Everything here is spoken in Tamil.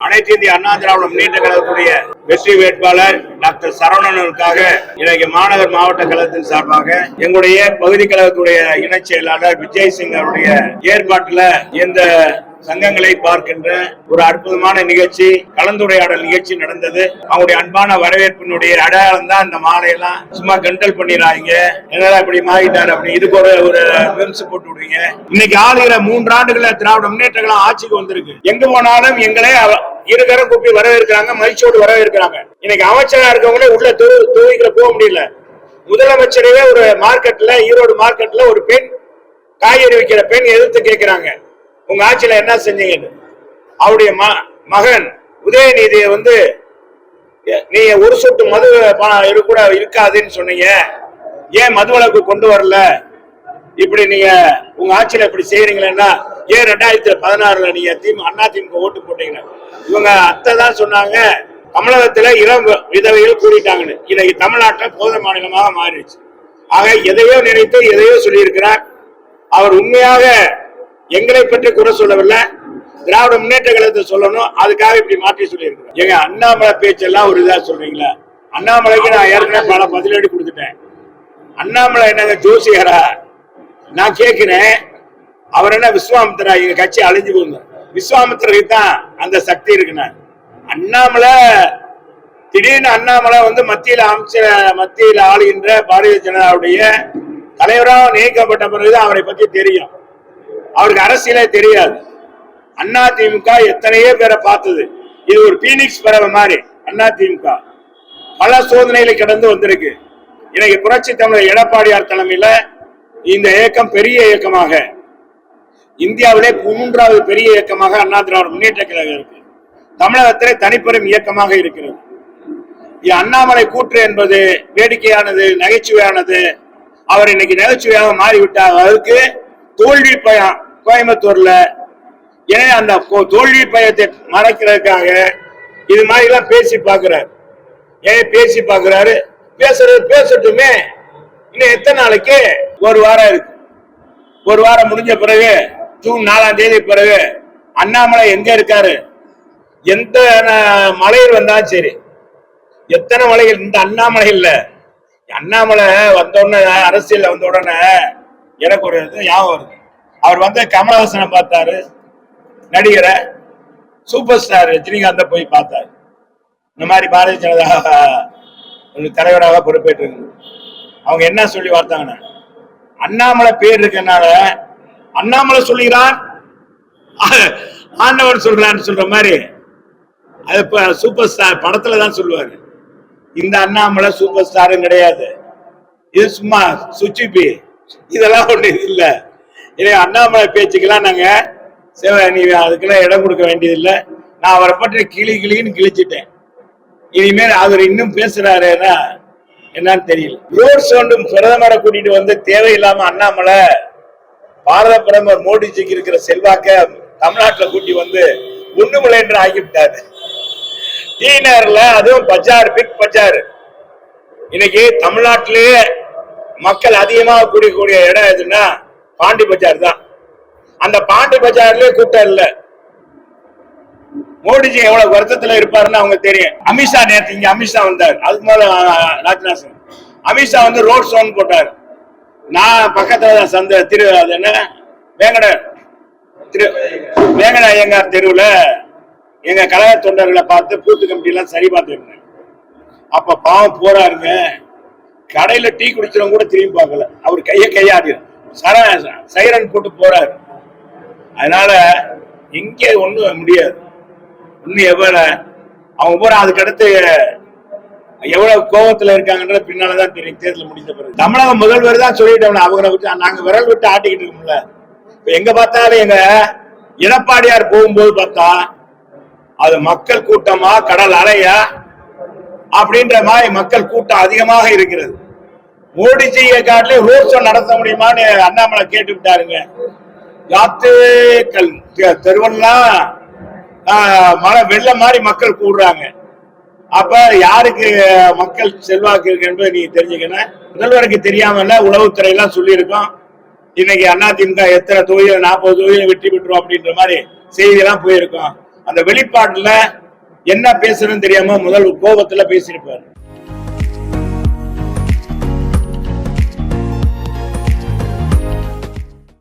அனைத்து இந்திய அண்ணா திராவிட முன்னேற்ற கழகத்துடைய வெற்றி வேட்பாளர் டாக்டர் சரவணனுக்காக இன்றைக்கு மாநகர் மாவட்ட கழகத்தின் சார்பாக எங்களுடைய பகுதி கழகத்துடைய இணைச் செயலாளர் விஜய் சிங் அவருடைய ஏற்பாட்டுல இந்த சங்கங்களை பார்க்கின்ற ஒரு அற்புதமான நிகழ்ச்சி கலந்துரையாடல் நிகழ்ச்சி நடந்தது. அவங்களுடைய அன்பான வரவேற்பினுடைய அடையாளம் தான் இந்த மாலையெல்லாம். சும்மா கண்டல் பண்ணிடுறாங்க என்னடா இப்படி மாறிட்டார் அப்படி இதுக்கு ஒரு ஒரு விமர்சு போட்டு விடுவீங்க இன்னைக்கு ஆளுகிற மூன்று திராவிட முன்னேற்றங்களும் ஆட்சிக்கு வந்திருக்கு. எங்க போனாலும் எங்களே அவ- இருகரம் கூப்பி வரவேற்கிறாங்க மகிழ்ச்சியோடு வரவேற்கிறாங்க. இன்னைக்கு அமைச்சரா இருக்கவங்களே உள்ள தூவிக்கிற போக முடியல. முதலமைச்சரவே ஒரு மார்க்கெட்ல ஈரோடு மார்க்கெட்ல ஒரு பெண் காய்கறி விற்கிற பெண் எதிர்த்து கேட்கிறாங்க உங்க ஆட்சியில என்ன செஞ்சீங்கன்னு. அவருடைய ம- மகன் உதயநிதியை வந்து நீ ஒரு சொட்டு மது பணம் இரு கூட இருக்காதுன்னு சொன்னீங்க. ஏன் மது வழக்கு கொண்டு வரல? இப்படி நீங்க உங்க ஆட்சியில இப்படி செய்யறீங்களேன்னா ஏன் ரெண்டாயிரத்தி பதினாறுல நீங்க திமுக அண்ணா திமுக ஓட்டு போட்டீங்க இவங்க அத்தை தான் சொன்னாங்க தமிழகத்துல இளம் விதவைகள் கூடிட்டாங்கன்னு. இன்னைக்கு தமிழ்நாட்டில் போதை மாநிலமாக மாறிடுச்சு. ஆக எதையோ நினைத்து எதையோ சொல்லியிருக்கிறார். அவர் உண்மையாக எங்களை பற்றி குறை சொல்லவில்லை. திராவிட முன்னேற்ற கழகத்தை சொல்லணும். அதுக்காக இப்படி மாற்றி சொல்லியிருக்கிறேன் எங்க அண்ணாமலை பேச்செல்லாம் ஒரு இதா சொல்றீங்களா? அண்ணாமலைக்கு நான் ஏற்கனவே பல பதிலடி கொடுத்துட்டேன். அண்ணாமலை என்னங்க ஜோசியரா? நான் கேட்கிறேன். அவர் என்ன விஸ்வாமித்திரா? எங்க கட்சி அழிஞ்சு போங்க விஸ்வாமித்திரருக்கு தான் அந்த சக்தி இருக்குண்ணா அண்ணாமலை திடீர்னு அண்ணாமலை வந்து மத்தியில அமைச்சர் மத்தியில் ஆளுகின்ற பாரதிய ஜனதாவுடைய தலைவராக நியமிக்கப்பட்ட பிறகுதான் அவரை பத்தி தெரியும். அவருக்கு அரசியலே தெரியாது. அண்ணா திமுக எத்தனையோ பேரை பார்த்தது. இது ஒரு பீனிக்ஸ் பறவை மாதிரி அண்ணா திமுக. பல சோதனைகளை கடந்து வந்திருக்கு. இன்னைக்கு புரட்சி தமிழர் எடப்பாடியார் தலைமையில இந்த இயக்கம் பெரிய இயக்கமாக இந்தியாவிலே மூன்றாவது பெரிய இயக்கமாக அண்ணா திராவிட முன்னேற்ற கழகம் இருக்கு. தமிழகத்திலே தனிப்பெரும் இயக்கமாக இருக்கிறது. அண்ணாமலை கூற்று என்பது வேடிக்கையானது நகைச்சுவையானது. அவர் இன்னைக்கு நகைச்சுவையாக மாறிவிட்டார். அதுக்கு தோல்வி பயம் கோயம்புத்தூர்ல. எனவே அந்த தோல்வி பயத்தை மறைக்கிறதுக்காக இது மாதிரி எல்லாம் பேசி பார்க்கிறார். ஏன் பேசி பார்க்கிறாரு? பேசுறது பேசட்டுமே. இன்னும் எத்தனை நாளைக்கு? ஒரு வாரம் இருக்கு. ஒரு வாரம் முடிஞ்ச பிறகு ஜூன் நாலாம் தேதி பிறகு அண்ணாமலை எங்க இருக்காரு? எந்த மலையில் வந்தாலும் சரி. எத்தனை மலைகள்? இந்த அண்ணாமலை இல்ல அண்ணாமலை வந்த உடனே அரசியல் வந்த உடனே எனக்கு ஒரு இது ஞாபகம் வருது. அவர் வந்து கமலஹாசனை பார்த்தாரு. நடிகரை சூப்பர் ஸ்டார் ரஜினிகாந்த போய் பார்த்தாரு. இந்த மாதிரி பாரதிய ஜனதா தலைவராக பொறுப்பேற்று அவங்க என்ன சொல்லி பார்த்தாங்கன்னா அண்ணாமலை பேர் இருக்கனால அண்ணாமலை சொல்லுகிறார். ஆண்டவன் சொல்றான்னு சொல்ற மாதிரி அது இப்ப சூப்பர் ஸ்டார் படத்துல தான் சொல்லுவாரு. இந்த அண்ணாமலை சூப்பர் ஸ்டாரும் கிடையாது. இது சும்மா சுச்சிப்பி இதெல்லாம் ஒண்ணு இல்ல. இல்லை அண்ணாமலை பேச்சுக்கெல்லாம் நாங்க சிவ நீ அதுக்கெல்லாம் இடம் கொடுக்க வேண்டியதில்லை. நான் அவரை பற்றி கிளி கிளின்னு கிழிச்சிட்டேன். இனிமேல் அவர் இன்னும் பேசுறாருன்னா என்னன்னு தெரியல. ரோட் சவுண்டும் பிரதமரை கூட்டிட்டு வந்து தேவையில்லாம அண்ணாமலை பாரத பிரதமர் மோடிஜிக்கு இருக்கிற செல்வாக்க தமிழ்நாட்டில் கூட்டி வந்து ஒண்ணுமில்லை என்று ஆகிவிட்டாரு டீ நேரில் அதுவும் பஜார் பிக் பஜார். இன்னைக்கு தமிழ்நாட்டிலேயே மக்கள் அதிகமாக கூடியக்கூடிய இடம் எதுன்னா பாண்டி பஜார் தான். அந்த பாண்டி பஜார்லயே கூட்டம் இல்லை. மோடிஜி எவ்வளவு வருத்தத்துல இருப்பாருன்னு அவங்க தெரியும். அமித்ஷா நேற்று இங்க அமித்ஷா வந்தார். அதுக்கு மேல ராஜ்நாத் சிங். அமித்ஷா வந்து ரோட் ஷோன்னு போட்டார். நான் பக்கத்துல தான் சந்த திரு அது என்ன? வேங்கட திரு வேங்கட ஐயங்கார் தெருவில் எங்க கழக தொண்டர்களை பார்த்து பூத்து கமிட்டிலாம் சரி பார்த்துருந்தேன் அப்ப பாவம் போறாருங்க கடையில டீ குடிச்சவங்க கூட திரும்பி பார்க்கல. அவர் கையை கையாடி. சர சைரன் போட்டு போறாரு. அதனால இங்கே ஒன்றும் முடியாது. இன்னும் எவ்வளோ அவங்க பூரா அதுக்கடுத்து எவ்வளவு கோபத்துல இருக்காங்கன்ற பின்னாலதான் தெரியும். தேர்தல் முடிந்த பிறகு. தமிழக முதல்வர் தான் சொல்லிட்டோம்ல அவங்களை விட்டு நாங்க விரல் விட்டு ஆட்டிக்கிட்டு இருக்கோம்ல. இப்ப எங்க பார்த்தாலும் எங்க எடப்பாடியார் போகும்போது பார்த்தா அது மக்கள் கூட்டமா கடல் அலையா அப்படின்ற மாதிரி மக்கள் கூட்டம் அதிகமாக இருக்கிறது. மோடிஜியை காட்டிலே ரோட் ஷோ நடத்த முடியுமான்னு அண்ணாமலை கேட்டு விட்டாருங்க யாத்துக்கள் தெருவெல்லாம் மழை வெள்ளம் மாதிரி மக்கள் கூடுறாங்க. அப்ப யாருக்கு மக்கள் செல்வாக்கு இருக்கு என்பதை நீங்க தெரிஞ்சுக்கணும். முதல்வருக்கு தெரியாமல இல்ல உளவுத்துறை எல்லாம் சொல்லியிருக்கோம். இன்னைக்கு அதிமுக எத்தனை தொகுதியில் நாற்பது தொகுதியில் வெற்றி பெற்றோம் அப்படின்ற மாதிரி செய்தி எல்லாம் போயிருக்கோம். அந்த வெளிப்பாட்டுல என்ன பேசுறதுன்னு தெரியாம முதல் கோபத்துல பேசியிருப்பாரு.